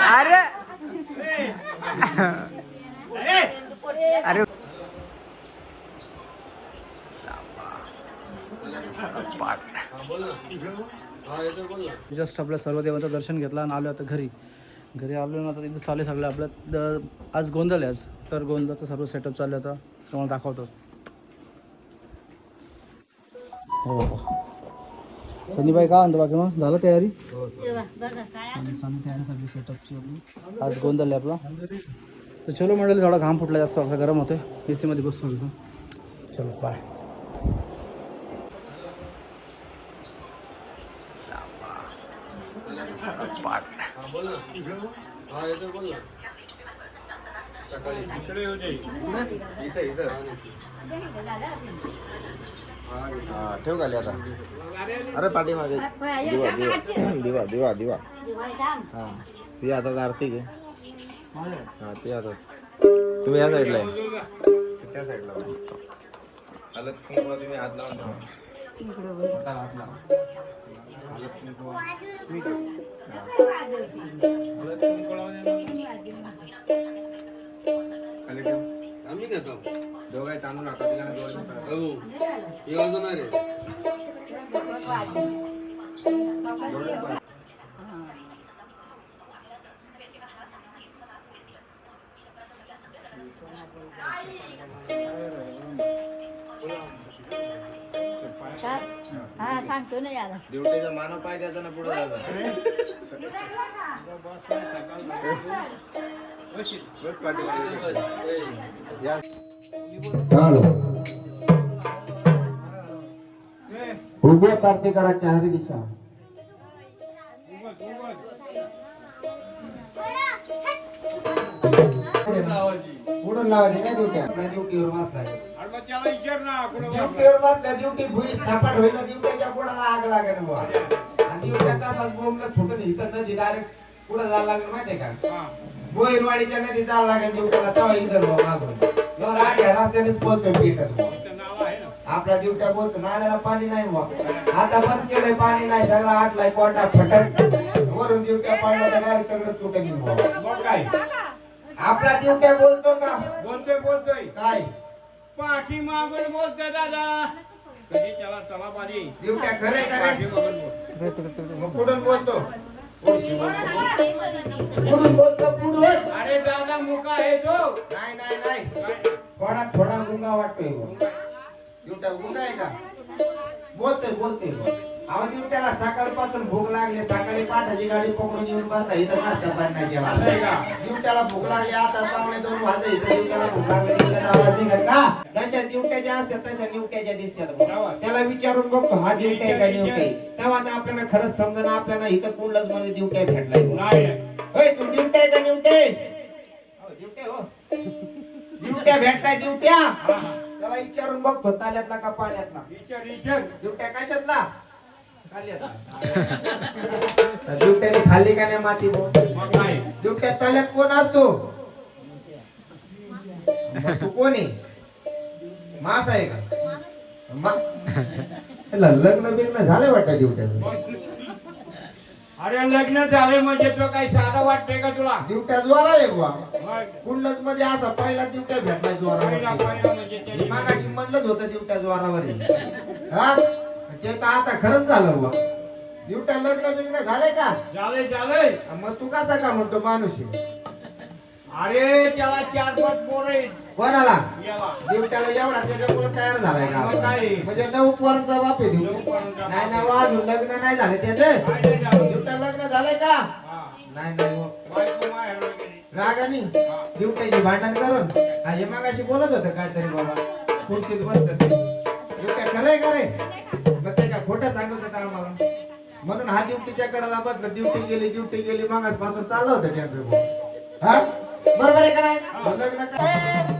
अरे. अरे. अरे. जस्ट आपल्या सर्व देवांचं दर्शन घेतलं आणि आलो आता घरी. घरी आलो ना आता इथं चालू आहे सगळं. आपलं द- आज गोंधळ आहे आज. तर गोंधळाचं सर्व सेटअप चालू होता तुम्हाला दाखवतो. हो. हो सनीबाई काय म्हणतो बाकी मग? झालं तयारी? तयारी सगळी सेटअपची आपली. आज गोंधळ आहे आपला. तर चलो मंडळी थोडा घाम फुटला जास्त आपला गरम होतोय. ए सीमध्ये बसतो तिथं चलो बाय हा ठेव खाली आता अरे पाठीमागे. दिवा दिवा. दिवा दिवा दिवा. हा ती आता आरती घे. हा ती आता. तुम्ही या साईडला आहे त्या साईडला हलत कुंकवा तुम्ही हात लावून ठेवा. हात लावा. खाली ठेव. दोघाही तांदूळ हातात घ्या आणि हो सांगतो ना याला. मानव पाय द्यायचा ना पुढे बस पाठीमागे उभ्या कार्तिकाराच्या हरी दिशा. पुढून लावायचे. काय ड्युटी आपल्या ड्युटीवर मारताय ड्युटीवर मारल्या ड्युटी भुई स्थापन होईल ड्युटीच्या पुढाला आग लागेल बुवा. आणि ड्युट्या तासात बोंबलं फुटून इथं नदी डायरेक्ट पुढे जायला लागेल माहितीये का? बोईरवाडीच्या नदी जायला लागेल ड्युट्याला तेव्हा इथं मागून. एवढं आठ्या रस्त्यानेच पिठत बुवा आपला दिवसा बोलतो नाल्याला पाणी नाही आता बंद केलंय पाणी नाही सगळं आटलाय कोर्टा फटक. वरून दिवट्या पाडलं तर डायरेक्ट सगळं बुवा. आपला दिवट्या बोलतो का? बोलतोय बोलतोय. काय? पाठी मागून बोलतोय दादा. कधी त्याला चला पाणी? दिवट्या खरे पाठी खरे मागून बोल. मग कुठून बोलतो. कुठून बोलतो? पुढून अरे दादा मुका आहे तो. नाही नाही नाही. काय? थोडा थोडा गुंगा वाटतोय दिवट्या गुंगा आहे का? बोलतोय बुवा. अहो दिवट्याला सकाळपासून भूक लागली सकाळी पाठाची गाडी पकडून येऊन बसला इथं नाश्ता पाणी केला. का? दिवट्याला भूक लागली आता पावणे दोन वाजले इथं दिवट्याला भूक लागली दिवट्याचा आवाज निघत का? जशा दिवट्याच्या असतात तशा निवट्याच्या दिसतात. त्याला विचारून बघतो हा दिवट्या आहे का निवट्या तेव्हा आपल्याला खरंच समजा आपल्याला इथं कुठलंच मध्ये दिवट्या भेटलाय तू दिवट्या आहे का निवटे दिवट्या हो दिवट्या भेटताय दिवट्या त्याला विचारून बघतो ताल्यातला का पाण्यातला? विचार विचार. दिवट्या कशातला? दिवट्याने खाल्ली का नाही माती मग नाही. ताल्यात कोण असतो? मग तू कोण आहे? मास आहे का? मा- त्याला लग्न बिग्न झालं वाटतं दिवट्याचं अरे लग्न झाले म्हणजे तो काही साधा वाटतोय का तुला? दिवट्या जोरा आहे बुवा. मग कुंडलच मध्ये असा पहिला दिवट्या पहिला जोरावर म्हणजे मागाशी म्हणलंच होतं दिवट्या जोरावर. हा? ते तर आता खरंच झालं बुवा. दिवट्या लग्न बिग्न झाले का? झालंय झालंय. मग तू कसा का म्हणतो माणूस? अरे त्याला चार पाच पोर कोणाला? याला. दिवट्याला एवढा त्याच्यामुळे तयार झालाय का? म्हणजे नऊ पोरांचा बाप आहे नाही ना अजून लग्न नाही झाले त्याचे. झालं. दिवट्या लग्न झालंय का? हा. नाही नाही रागानी. दिवट्याची भांडण करून. हा हे मागाशी बोलत होतं काहीतरी बाबा. खुर्चीत बसत दिवट्या खरंय का रे? मग ते का खोटं सांगत होता आम्हाला. म्हणून हा ड्युटीच्या कडाला बसलं. ड्युटी गेली ड्युटी गेली मागासपासून चाललं होतं त्यांचं. हा? बरोबर आहे का नाही? लग्न करा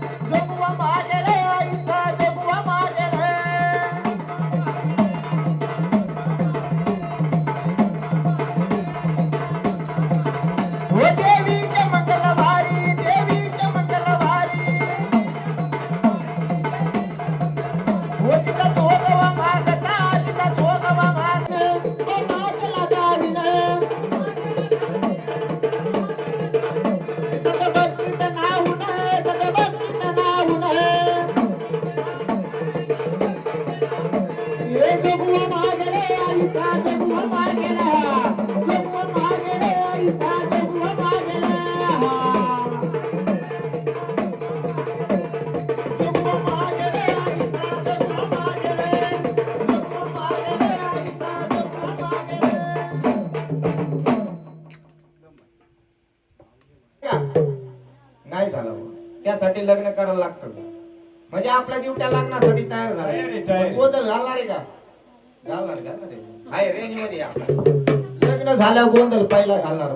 आपल्या ड्युट्या लग्नासाठी तयार झाला. गोंधळ घालणार आहे का घालणार घालणार आहे. रेंजमध्ये आपला लग्न झाल्यावर गोंधळ पहिला घालणार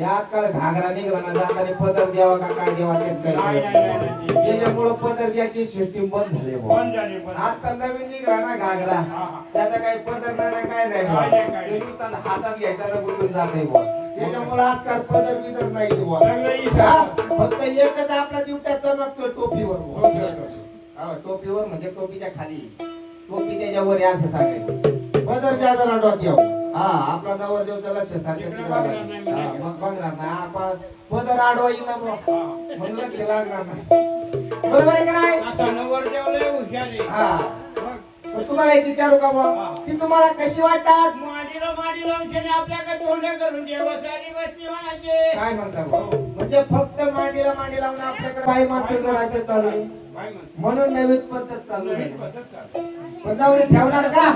आजकाल घागरा निघाला ना जाताना पदर द्यावा का काय द्यावा तेच काय नाही. त्याच्यामुळं पदर द्यायची सिस्टीम बंद झाली बुवा. आजकाल नवीन निघाला ना घागरा. त्याचा काही पदर नाही ना काय नाही बुवा. ते. नुसतं हातात घ्यायचा ना जाते बुवा त्याच्यामुळे आजकाल पदर बिदर नाही बुवा. हा? फक्त एकच आपला दिवट्या चमकतो टोपीवर बुवा. हो, टोपीवर म्हणजे टोपीच्या खाली टोपी त्याच्यावर आहे असं सांगायचं पदर द्या जरा डोक्यावर हा आपला लक्ष बघणार नाही, हा, म्हणजे. मग बघणार नाही आपण पदर आडवा येईल. म्हणून लक्ष लागणार नाही बरोबर आहे का नाही. हा मग मग तुम्हाला एक विचारू का हा. ती तुम्हाला कशी वाटतात माडीला माडी लावून शनी आपल्याकडे तोंड करून देवासारी बसली म्हणायचे काय म्हणता बुवा? म्हणजे फक्त मांडीला मांडी लावून आपल्याकडे बाई मात्र करायचं चालू. म्हणून नवीन पद्धत चालू. पण नवरी ठेवणार का.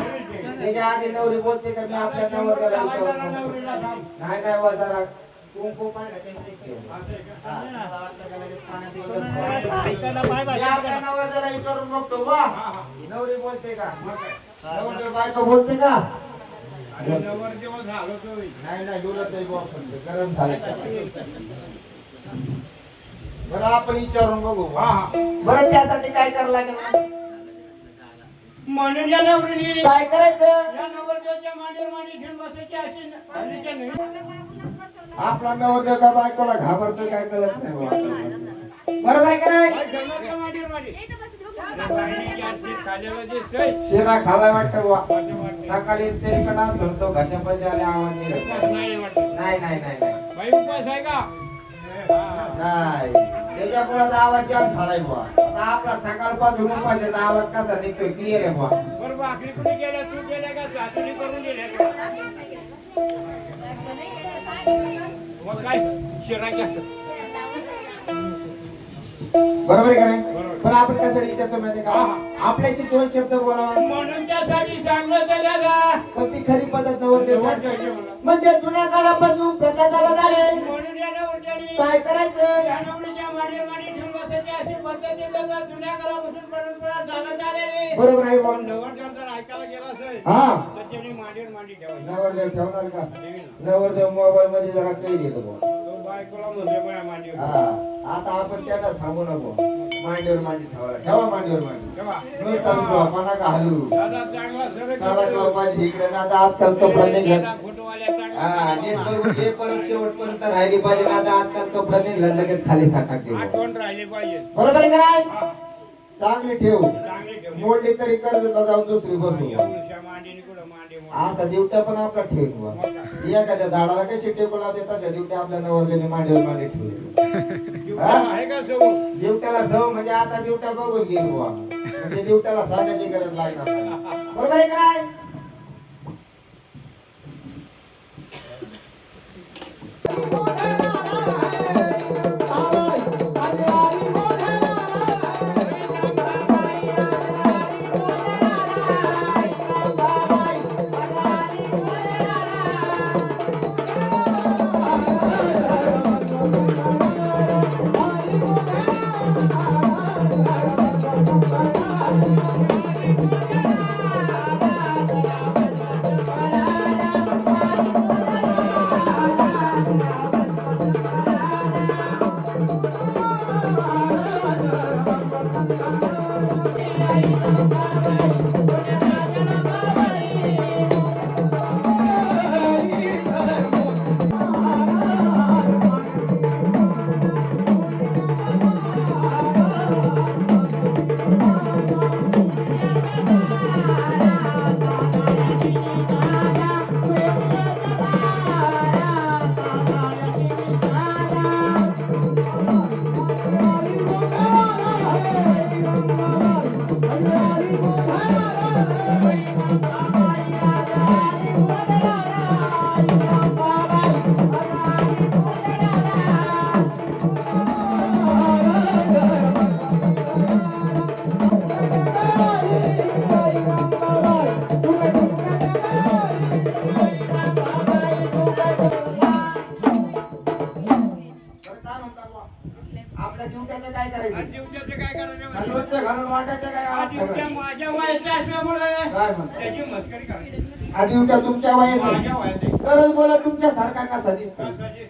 त्याच्या आधी नवरी बोलते का मी आपल्या नवऱ्याला आता विचारत जरा नसतो. नवरीला थांब. नाही नाही वा जरा कुंकू नवऱ्याला विचारून बघतो वा. नवरी बोलते का काय? नवरी बायको बोलते का नाही नाही फक्त. गरम झाले बरं आपण विचारून बघू हा हा बरं त्यासाठी काय करावं लागेल म्हणून या नवरीने काय करायचं या नवरदेवच्या मांडीवर मांडी ठेवून बसायची अशी न- हल्लीच्या नाही. आपला नवरदेव का बायकोला घाबरतो काय कळत नाही बुवा. बरोबर आहे का मांडीवर मांडी? शिरा खाला वाटतं बुवा. सकाळी तेलकटा धरतो घशापाशी आले आवाज निघत नाही. नाही नाही नाही नाही बाई उपास आहे का. नाही. त्याच्यामुळे आवाज जाम झालाय बुवा. आता आपला सकाळपासून उपाशाचा आवाज कसा निघतोय? क्लिअर आहे बुवा. बरं भाकरी तू का? करून का? मग काय? शिरा घ्या. बरोबर आहे का नाही. पण आपण कशासाठी विचारतो माहिती का? आपल्याशी दोन शब्द बोलावा. म्हणून त्यासाठी सांगलं तर दादा पण ती खरी पद्धत पाहिजे मला. म्हणजे जुन्या काळापासून प्रथा चालत आले म्हणून या नवरदेवाने काय करायचं? या नवरीच्या अशी पद्धती जर जुन्या काळापासून परंपरा चालत आलेली बरोबर आहे बुवा नवरदेव जर ऐकायला गेला असेल हा. तर त्याने मांडीवर मांडी ठेवायची. नवरदेव ठेवणार का. नवरदेव मोबाईल मध्ये जरा काही देतो बुवा तो बायकोला म्हणते माझ्या मांडीवर हा. आता आपण त्याला सांगू नको. मांडीवर मांडी ठेवायला. ठेवा मांडीवर मांडी. ठेवा. नुसताच डोकाना का हलू दादा चांगला सरळ सारा पाहिजे इकडे. ना आता आजकाल कपडा निघत दादा हा नीट बघून घे परत शेवटपर्यंत राहिली पाहिजे. ना आता आजकाल कपडा निघला लगेच खाली साठा ठेव आठवण राहिली पाहिजे. बरोबर आहे का नाही? हा, चांगली ठेव. चांगली ठेव. मोडली तरी कर्ज जाऊन दुसरी बसू एवढ्या मांडीने कुठं मांडी मोड. असा दिवट्या पण आपला ठेव बुवा. एखाद्या झाडाला कशी टेकू लावते तशा दिवट्या आपल्या नवरदेवने मांडीवर मांडी ठेवली जीवता आहे का सगळं? दिवट्याला सव म्हणजे आता दिवट्या बघून घे बुवा. म्हणजे दिवट्याला सांगायची गरज लागणार नाही. बरोबर आहे का नाही? Morena,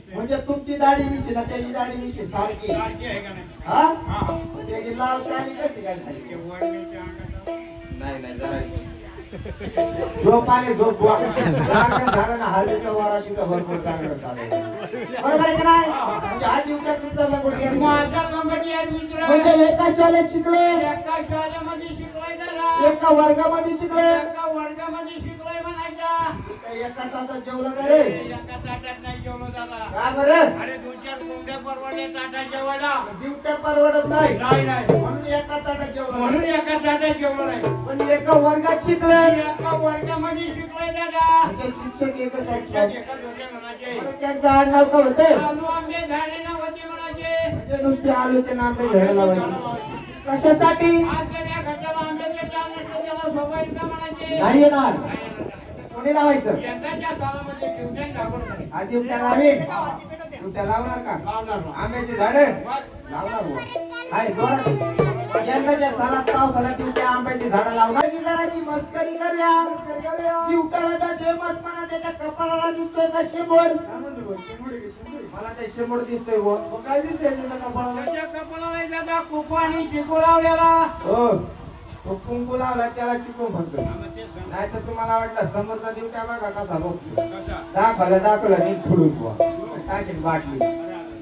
म्हणजे तुमची दाढी मिशी ना त्याची दाढी मिशी सारखी सारखी आहे का नाही हा हा, हा. त्याची लाल काळी कशी काय झाली ते वडणीच्या अंगाचा. नाही नाही जरा झोप आले झोप बुवा. लागलं झालं ना हल्लीचं वारा तिथं भरपूर चांगलं चालेल बरोबर आहे का नाही म्हणजे आज दिवसात तुमचा लंगोट गेला. माझा लंगोटी आहे मित्र. म्हणजे एका शाळेत शिकले एका शाळेमध्ये. एका वर्गामध्ये शिकले एका वर्गामध्ये शिकलोय म्हणायचा. एका तासात जेवलं का रे? एका ताटात नाही जेवलो दादा. का बरं? अरे दोन चार कोंबड्या परवडले ताटात जेवायला. दिवट्या परवडत नाही. नाही नाही. म्हणून एका ताटात जेवलं म्हणून एका ताटात जेवलो नाही. पण एका वर्गात शिकले एका वर्गामध्ये शिकलोय दादा. शिक्षक एकच आहेत. म्हणायचे. त्यांचं आडनाव का होते? आंबे झाडे ना होते म्हणायचे. म्हणजे नुसते आलू ते नामे घ्यायला कशासाठी? नाही येणार. कोणी लावायचं. आज दिवट्या लावी दिवट्या लावणार का. आंब्याची झाडे. लावणार जोरात यंदाच्या दिवट्या आंब्याची झाडं लावणार. जराची मस्करी करूया. दिवट्याला त्या जे मस्करा त्याच्या कपाळाला दिसतोय का शेंबोड मला ते शेंबोड दिसतोय बुवा. मग काय दिसतंय त्याच्या कपाळाला? दादा लावलेला. हो. तो कुंकू लावला त्याला चिकू म्हणतो. नाही तर तुम्हाला वाटलं समोरचा दिवट्या बघा कसा बघतो. कसा? दाखवलं दाखवलं नाही फुडून बुवा टाकेल बाटली.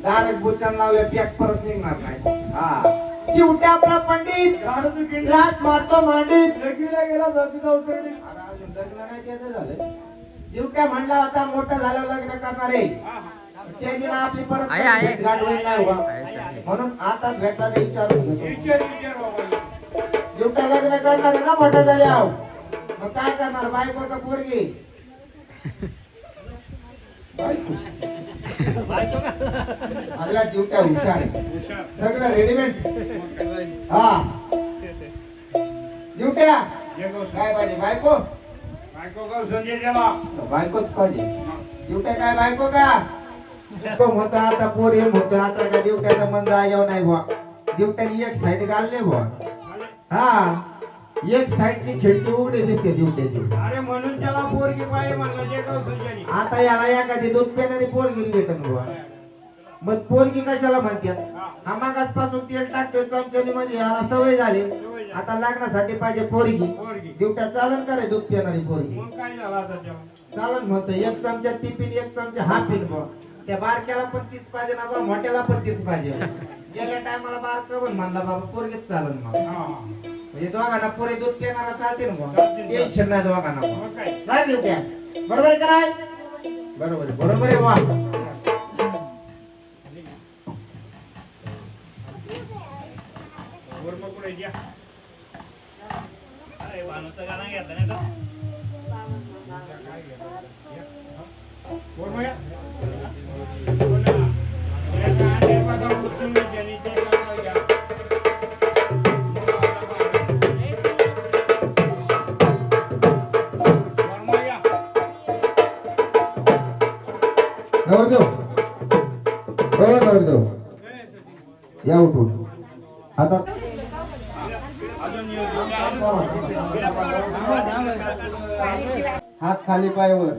दारक बुचन लावले पॅक परत निघणार नाही. हा. दिवट्या आपला पंडित. रात मारतो मांडीत. लग्नीला गेला जातीचा उतरणी अरे अजून लग्न नाही त्याचं झालं. दिवट्या म्हणला होता मोठं झालं लग्न करणार ना आपली परत भेट गाठ होईल नाही. म्हणून आताच भेटायला विचारून घेतो तुमचं लग्न करणार ना मोठं झाले आहो मग काय करणार? बायको. का पोरगी अगला दिवट्या हुशार सगळं रेडीमेड हा. दिवट्या. काय पाहिजे? बायको? बायको का संजय देवा. बायकोच पाहिजे. दिवट्या काय? बायको का? होता आता पोरी म्हणतो आता का दिवट्याचं मन जाग्यावर नाही बुवा. दिवट्याने एक साईड घालले बुवा. हा एक साईडची खिडकी उघडी दिसते दिवट्याची अरे म्हणून त्याला पोरगी पाहिजे म्हणलं जे गाव संजयनी. आता याला एखादी दूध पेणारी पोरगी भेटन बुवा मग पोरगी कशाला म्हणतात हा. हा मागासपासून तेल टाकतोय चमचणी मध्ये याला सवय झाली. आता लग्नासाठी पाहिजे पोरगी पोरगी. दिवट्या चालन करे दूध पिणारी पोरगी मग काय झालं आता तेव्हा? चालन म्हणतो एक चमचा पिन एक चमचा हा पिन बुवा त्या बारक्याला पण तीच पाहिजे ना बा मोठ्याला पण तीच पाहिजे गेल्या टायमाला बारक पण म्हणला बाबा पोरगीच चालन मग हा, हा. म्हणजे दोघांना पोरे दूध पिणारा चालते ना चालते. टेन्शन नाही दोघांना. मग काय? काय दिवट्या बरोबर आहे का नाही बरोबर आहे बरोबर आहे वा वर मग पुढे या. वर मग हात खाली पायवर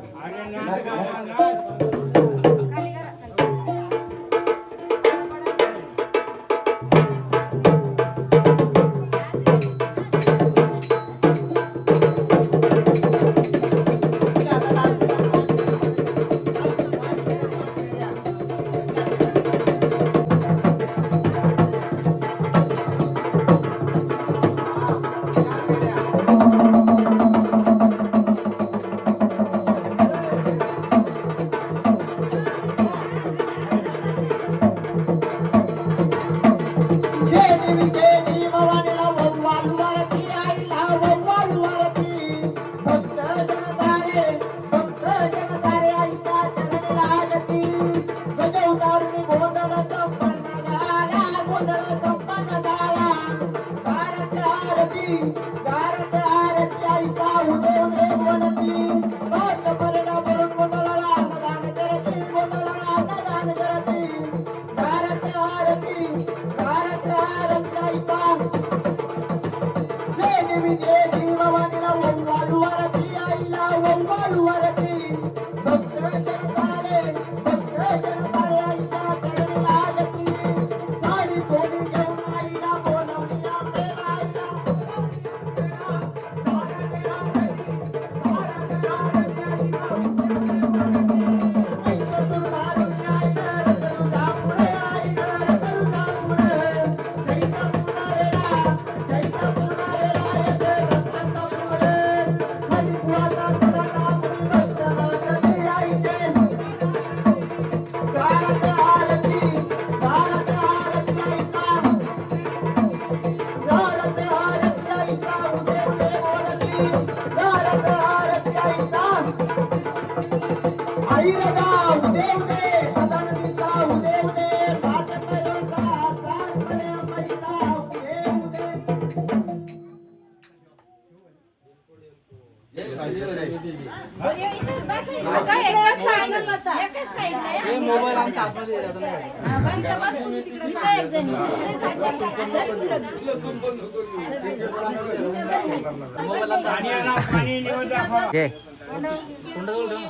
कुंडाजवळ ठेव ना.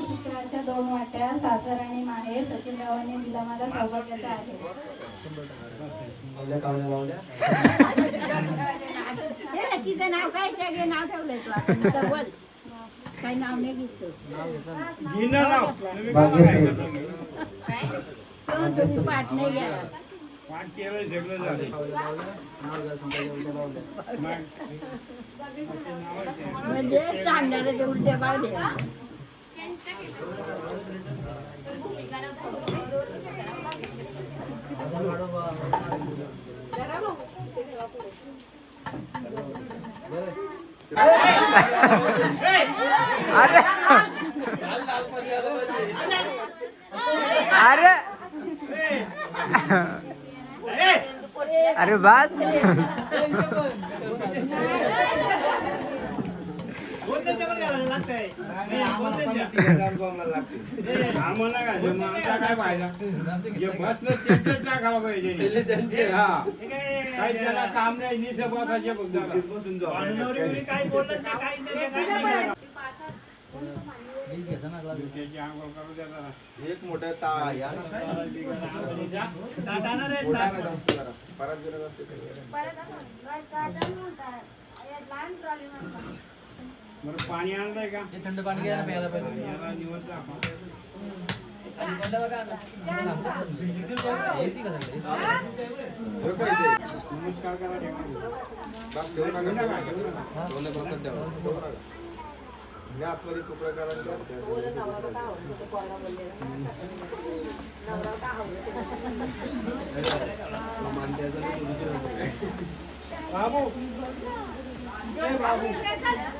चित्राच्या दोन वाट्या सासर आणि माहेर सचिनरावांनी दिला मला सौभाग्याचा आहे तिचं नाव काय त्यागे नाव ठेवलंय तू बोल. काही नाव नाही घेतो घेणं नाव. तुम्ही का बघायचं? तो तुम्ही? पाठ नाही घ्या पाठ केलं सगळं झालं. म्हणजे सांगणार ते उलटे पावले अरे अरे बात. आम्हाला काय जमलं? आमचा काय फायदा? जे बसलं त्यांचंच टाकावं पाहिजे. हा. काही त्याला काम नाही निसं बसायचे फक्त. एक मोठा ता या परत असते बरं पाणी आणलंय का हे थंड पाणी घ्या ना प्यायला पाहिजे याला निवड दाखवा. एसी कसं आहे? हे काय ते? नमस्कार करा ठेवा. बस ठेवू नका, ठेवू नका, ठेवू नका. ठेवू नका, ठेवू नका. हे आतमध्ये तुकडा करायचा बाबू अण्णा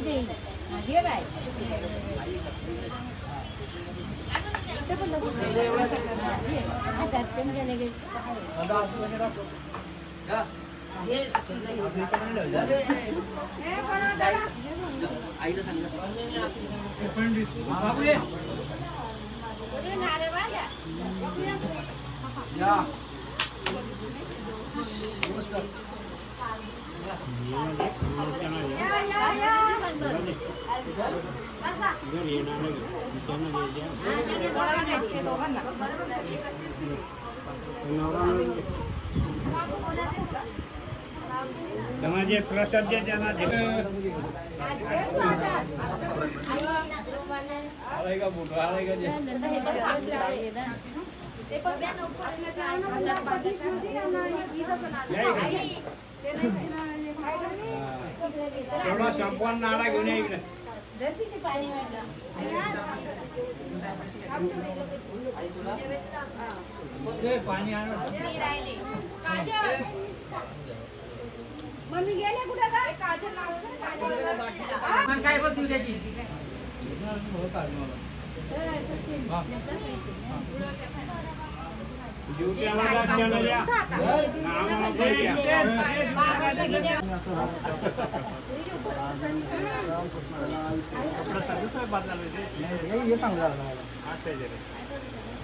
दे. हातात पण गेले की. कुठे नारळ वाल्या? या, या, या. जर येणार नाही त्यांना द्यायच्या. नवरा नाही. त्यांना जे दे. तेवढा संपवून नाडा घेऊन या इकडे मम्मी गेले कुठे. नावाला पैसे द्या. हे मला.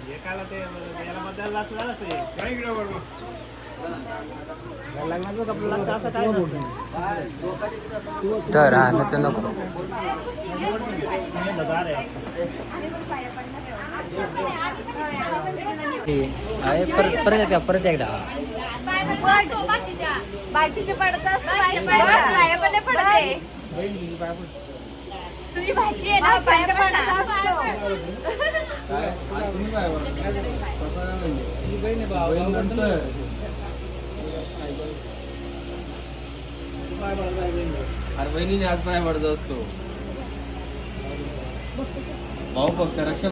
एकाला ते याला बदलला असं तर हा नाही तर नको आहे. परत परत एकदा परत एकदा. पडत पडते तुझी भाजी आहे ना पाया पडत. अरे बहिणीने आज पाय पडत असतो. भाऊ फक्त रक्षा